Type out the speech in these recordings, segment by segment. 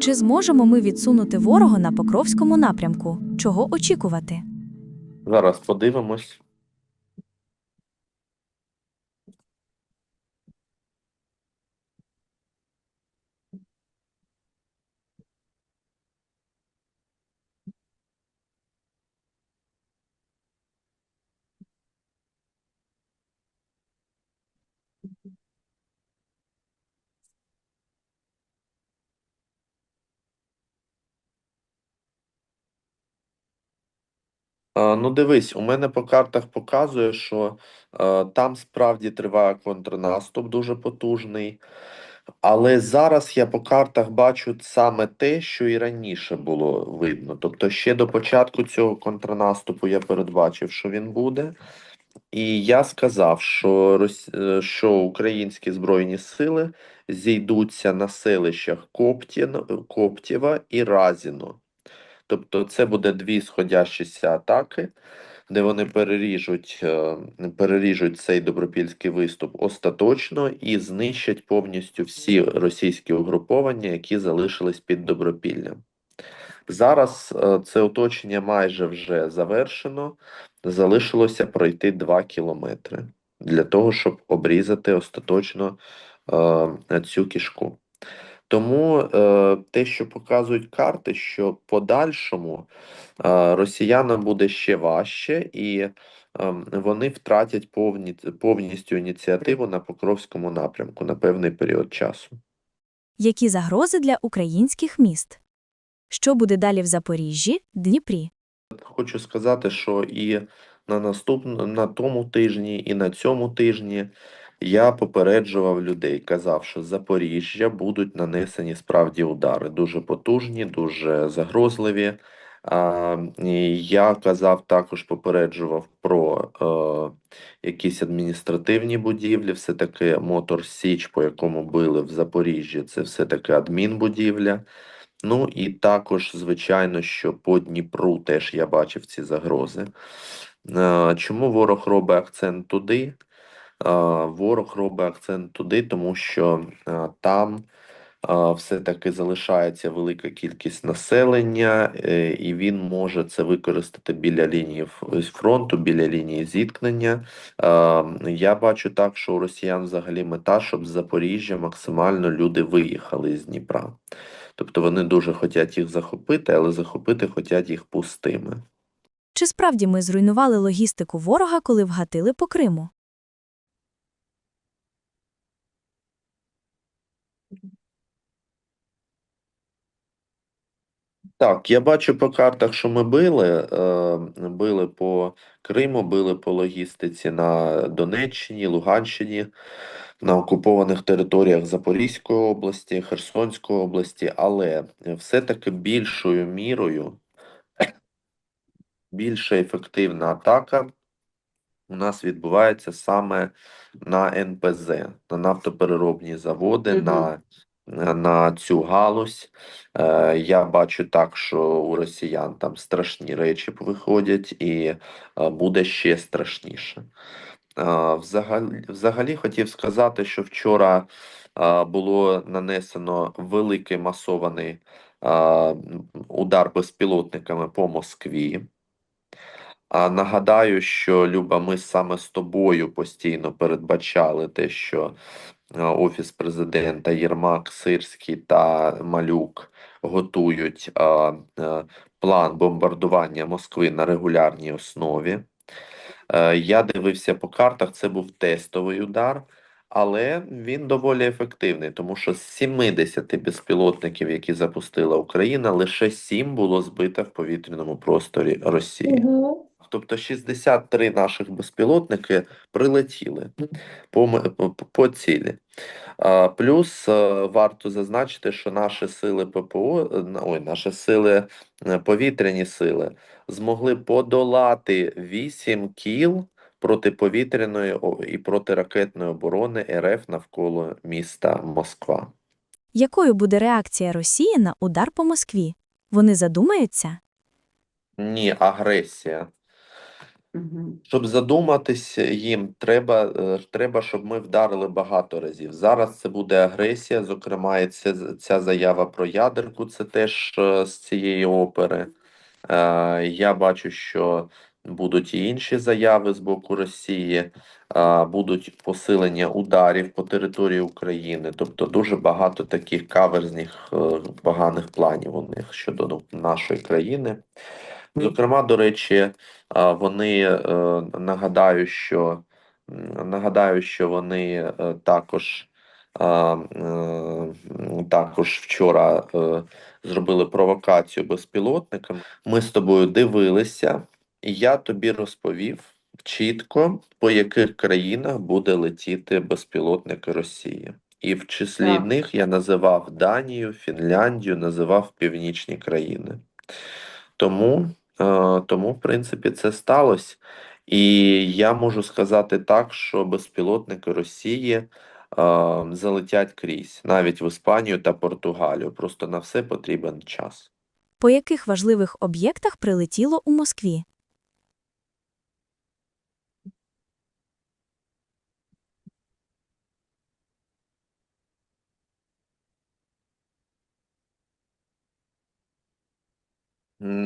Чи зможемо ми відсунути ворога на Покровському напрямку? Чого очікувати? Зараз подивимось. Е, Ну, дивись, у мене по картах показує, що е, там справді триває контрнаступ дуже потужний. Але зараз я по картах бачу саме те, що і раніше було видно. Тобто ще до початку цього контрнаступу я передбачив, що він буде. І я сказав, що, е, що українські збройні сили зійдуться на селищах Коптін... Коптєва і Разіно. Тобто це буде дві сходящіся атаки, де вони переріжуть, е, переріжуть цей добропільський виступ остаточно і знищать повністю всі російські угруповання, які залишились під Добропіллям. Зараз е, це оточення майже вже завершено. Залишилося пройти 2 кілометри для того, щоб обрізати остаточно е, цю кішку. Тому е, те, що показують карти, що подальшому е, росіянам буде ще важче, і е, вони втратять повні, повністю ініціативу на Покровському напрямку на певний період часу. Які загрози для українських міст? Що буде далі в Запоріжжі, Дніпрі? Хочу сказати, що і на наступному на тому тижні, і на цьому тижні я попереджував людей, казав, що з Запоріжжя будуть нанесені справді удари, дуже потужні, дуже загрозливі. Я казав, також попереджував про е, якісь адміністративні будівлі, все-таки Мотор Січ, по якому били в Запоріжжі, це все-таки адмінбудівля. Ну і також, звичайно, що по Дніпру теж я бачив ці загрози. Е, Чому ворог робить акцент туди? Е, Ворог робить акцент туди, тому що е, там е, все-таки залишається велика кількість населення, і він може це використати біля лінії фронту, біля лінії зіткнення. Я бачу так, що у росіян взагалі мета, щоб з Запоріжжя максимально люди виїхали з Дніпра. Тобто вони дуже хочуть їх захопити, але захопити хочуть їх пустими. Чи справді ми зруйнували логістику ворога, коли вгатили по Криму? Так, я бачу по картах, що ми били. Е, били по Криму, били по логістиці на Донеччині, Луганщині, на окупованих територіях Запорізької області, Херсонської області, але все-таки більшою мірою, більша ефективна атака у нас відбувається саме на НПЗ, на нафтопереробні заводи, Мгм. на, на цю галузь. Е, я бачу так, що у росіян там страшні речі виходять, і е, буде ще страшніше. Е, взагалі, взагалі хотів сказати, що вчора було нанесено великий масований удар безпілотниками по Москві. А нагадаю, що Люба, ми саме з тобою постійно передбачали те, що Офіс президента Єрмак, Сирський та Малюк готують е, е, план бомбардування Москви на регулярній основі. Е, Я дивився по картах, це був тестовий удар, але він доволі ефективний, тому що з 70 безпілотників, які запустила Україна, лише 7 було збито в повітряному просторі Росії. Угу. Тобто 63 наших безпілотники прилетіли по, по, цілі. А, плюс е, варто зазначити, що наші сили ППО, е, ой, наші сили, е, повітряні сили змогли подолати 8 кіл протиповітряної і протиракетної оборони РФ навколо міста Москва. Якою буде реакція Росії на удар по Москві? Вони задумаються? Ні, агресія. Щоб задуматись їм, треба, е, треба, щоб ми вдарили багато разів. Зараз це буде агресія, зокрема, і це, ця заява про ядерку, це теж е, з цієї опери. Е, Я бачу, що будуть і інші заяви з боку Росії, е, будуть посилення ударів по території України. Тобто дуже багато таких каверзних е, поганих планів у них щодо ну, нашої країни. Зокрема, до речі, вони е, нагадаю, що нагадаю, що вони е, також також вчора е, зробили провокацію безпілотниками. Ми з тобою дивилися, і я тобі розповів чітко, по яких країнах буде летіти безпілотники Росії. І в числі Так. них я називав Данію, Фінляндію, називав північні країни. Тому, тому, в принципі, це сталося. І я можу сказати так, що безпілотники Росії е, залетять крізь, навіть в Іспанію та Португалію. Просто на все потрібен час. По яких важливих об'єктах прилетіло у Москві?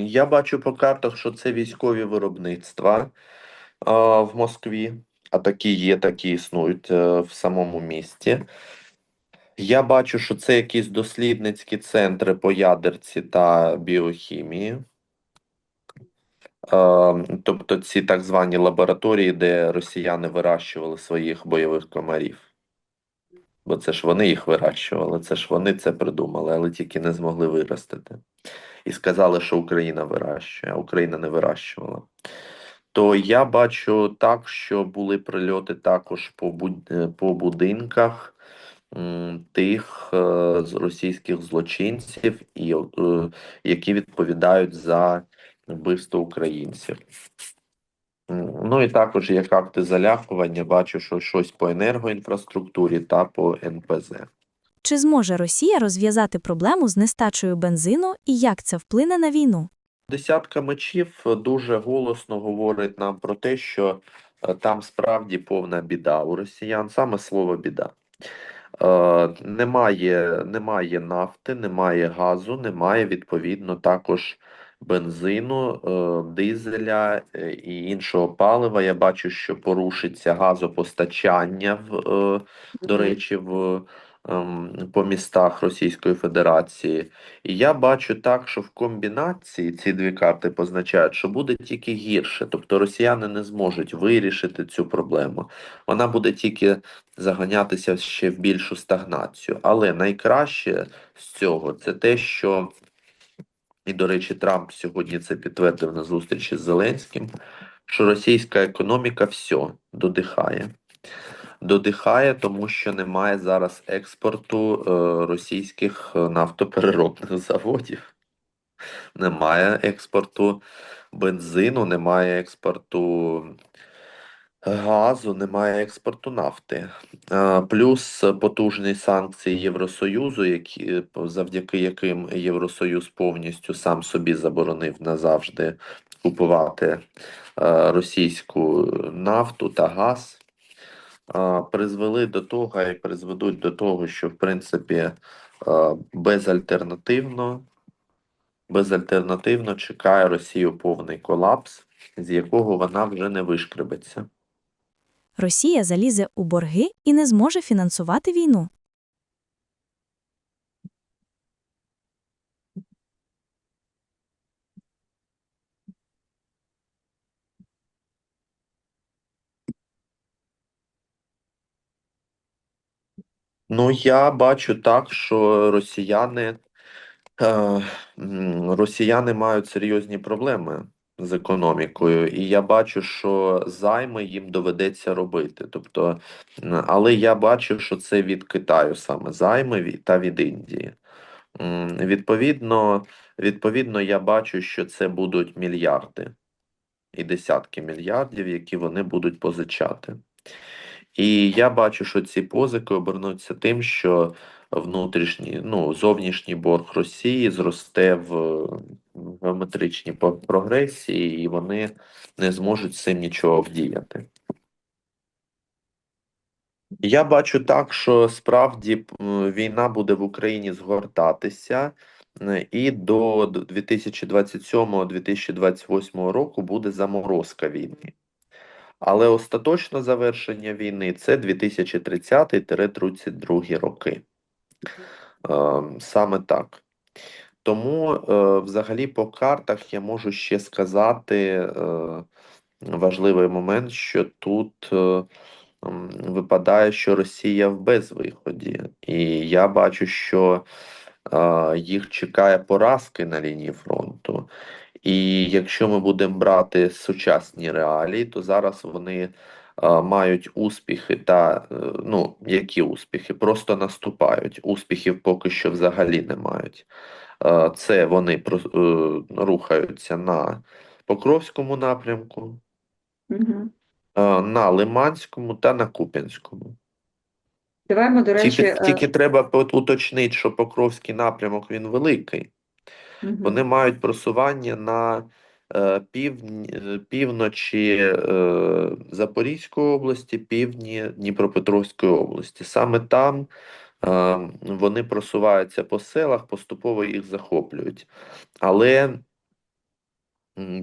Я бачу по картах, що це військові виробництва а, в Москві, а такі є, такі існують е, в самому місті. Я бачу, що це якісь дослідницькі центри по ядерці та біохімії. Тобто ці так звані лабораторії, де росіяни вирощували своїх бойових комарів. Бо це ж вони їх вирощували, це ж вони це придумали, але тільки не змогли виростити. І сказали, що Україна вирощує, а Україна не вирощувала. То я бачу так, що були прильоти також по, буд- е, по будинках тих е, російських злочинців, е, які відповідають за вбивство українців. Ну і також як акти залякування, бачу, що щось по енергоінфраструктурі та по НПЗ. Чи зможе Росія розв'язати проблему з нестачею бензину і як це вплине на війну? Десятка мечів дуже голосно говорить нам про те, що е, там справді повна біда у росіян, саме слово біда. Е, немає, немає нафти, немає газу, немає відповідно також бензину, е, дизеля е, і іншого палива. Я бачу, що порушиться газопостачання в, е, до речі, в, ем, по містах Російської Федерації. І я бачу так, що в комбінації ці дві карти позначають, що буде тільки гірше. Тобто росіяни не зможуть вирішити цю проблему. Вона буде тільки заганятися ще в більшу стагнацію. Але найкраще з цього це те, що, і, до речі, Трамп сьогодні це підтвердив на зустрічі з Зеленським, що російська економіка все додихає. Додихає, тому що немає зараз експорту е, російських е, нафтопереробних заводів. Немає експорту бензину, немає експорту газу, немає експорту нафти. Плюс потужні санкції Євросоюзу, які, завдяки яким Євросоюз повністю сам собі заборонив назавжди купувати російську нафту та газ, призвели до того і призведуть до того, що в принципі безальтернативно, безальтернативно чекає Росію повний колапс, з якого вона вже не вишкребеться. Росія залізе у борги і не зможе фінансувати війну. Ну, я бачу так, що росіяни, е, росіяни мають серйозні проблеми з економікою, і я бачу, що займи їм доведеться робити. Тобто, але я бачу, що це від Китаю саме займи та від Індії. Відповідно, відповідно, я бачу, що це будуть мільярди і десятки мільярдів, які вони будуть позичати. І я бачу, що ці позики обернуться тим, що внутрішній, ну, зовнішній борг Росії зросте в геометричній по- прогресії, і вони не зможуть з цим нічого вдіяти. Я бачу так, що справді війна буде в Україні згортатися, і до 2027-2028 року буде заморозка війни. Але остаточне завершення війни це 2030-32 роки. Е, Саме так. Тому, е, взагалі, по картах я можу ще сказати е, важливий момент, що тут е, випадає, що Росія в безвиході, і я бачу, що е, їх чекає поразки на лінії фронту. І якщо ми будемо брати сучасні реалії, то зараз вони мають успіхи та е, ну, які успіхи? Просто наступають. Успіхів поки що взагалі не мають. Це вони е, рухаються на Покровському напрямку, Угу. на Лиманському та на Куп'янському. Давай ми, до речі, Тільки, е, тільки треба уточнити, що Покровський напрямок він великий. мгм. Вони мають просування на е, півдні, е, півночі е, Запорізької області, півдні Дніпропетровської області. Саме там вони просуваються по селах, поступово їх захоплюють. Але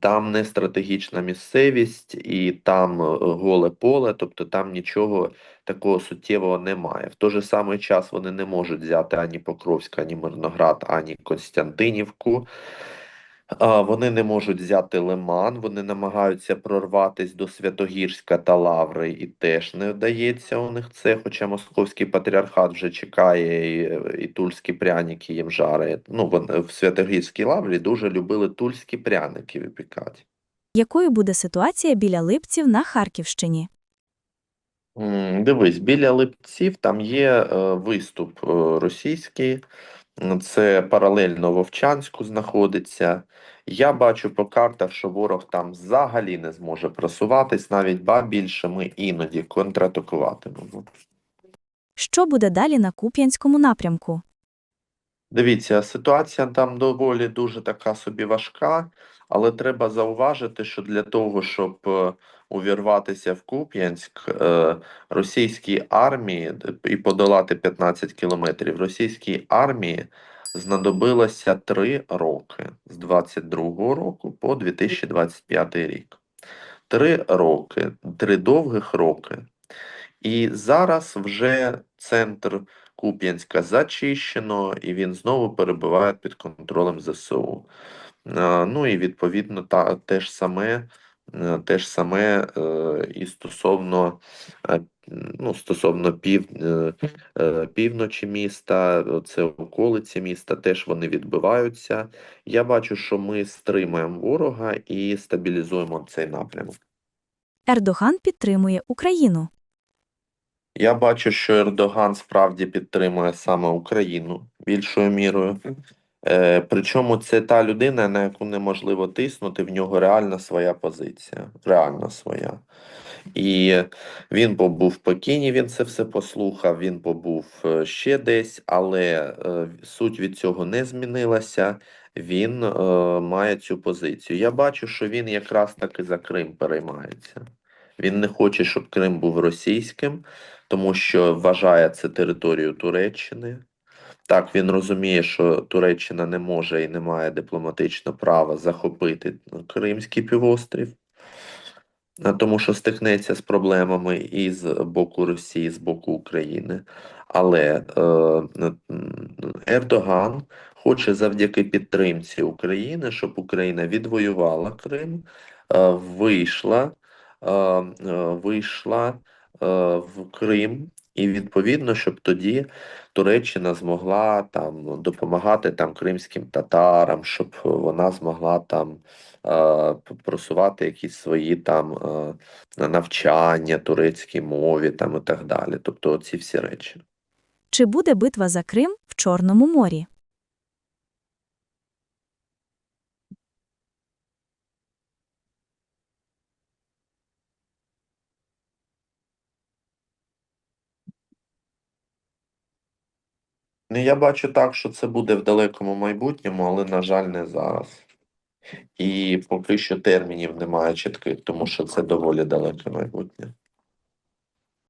там не стратегічна місцевість і там голе поле, тобто там нічого такого суттєвого немає. В той же самий час вони не можуть взяти ані Покровськ, ані Мирноград, ані Константинівку. Вони не можуть взяти Лиман, вони намагаються прорватися до Святогірська та Лаври, і теж не вдається у них це. Хоча Московський патріархат вже чекає, і, і тульські пряники їм жарить. Ну, вони в Святогірській Лаврі дуже любили тульські пряники випікати. Якою буде ситуація біля липців на Харківщині? Дивись, біля Липців там є е, виступ е, російський, це паралельно Вовчанську знаходиться. Я бачу по картах, що ворог там взагалі не зможе просуватись, навіть ба більше ми іноді контратакуватимемо. Що буде далі на Куп'янському напрямку? Дивіться, ситуація там доволі дуже така собі важка, але треба зауважити, що для того, щоб е, увірватися в Куп'янськ, е, російській армії і подолати 15 кілометрів, російській армії знадобилося 3 роки з 22 року по 2025 рік. Три роки, три довгих роки. І зараз вже центр Куп'янська зачищено, і він знову перебуває під контролем ЗСУ. Е, Ну і відповідно та те ж саме, е, те ж саме е, і стосовно, ну, стосовно пів, півночі міста, це околиці міста, теж вони відбиваються. Я бачу, що ми стримуємо ворога і стабілізуємо цей напрямок. Ердоган підтримує Україну. Я бачу, що Ердоган справді підтримує саме Україну більшою мірою. Е, причому це та людина, на яку неможливо тиснути, в нього реальна своя позиція, реальна своя. І він побув в Пекіні, він це все послухав, він побув е, ще десь, але е, суть від цього не змінилася. Він е, має цю позицію. Я бачу, що він якраз таки за Крим переймається. Він не хоче, щоб Крим був російським, тому що вважає це територією Туреччини. Так, він розуміє, що Туреччина не може і не має дипломатичного права захопити Кримський півострів, тому що стикнеться з проблемами і з боку Росії, з боку України. Але е, Ердоган хоче завдяки підтримці України, щоб Україна відвоювала Крим, е, вийшла, е, е, вийшла е, в Крим, і відповідно, щоб тоді Туреччина змогла там допомагати там кримським татарам, щоб вона змогла там е, просувати якісь свої там е, навчання турецькій мові там і так далі. Тобто ці всі речі. Чи буде битва за Крим в Чорному морі? Ну, я бачу так, що це буде в далекому майбутньому, але, на жаль, не зараз. І поки що термінів немає чітких, тому що це доволі далеке майбутнє.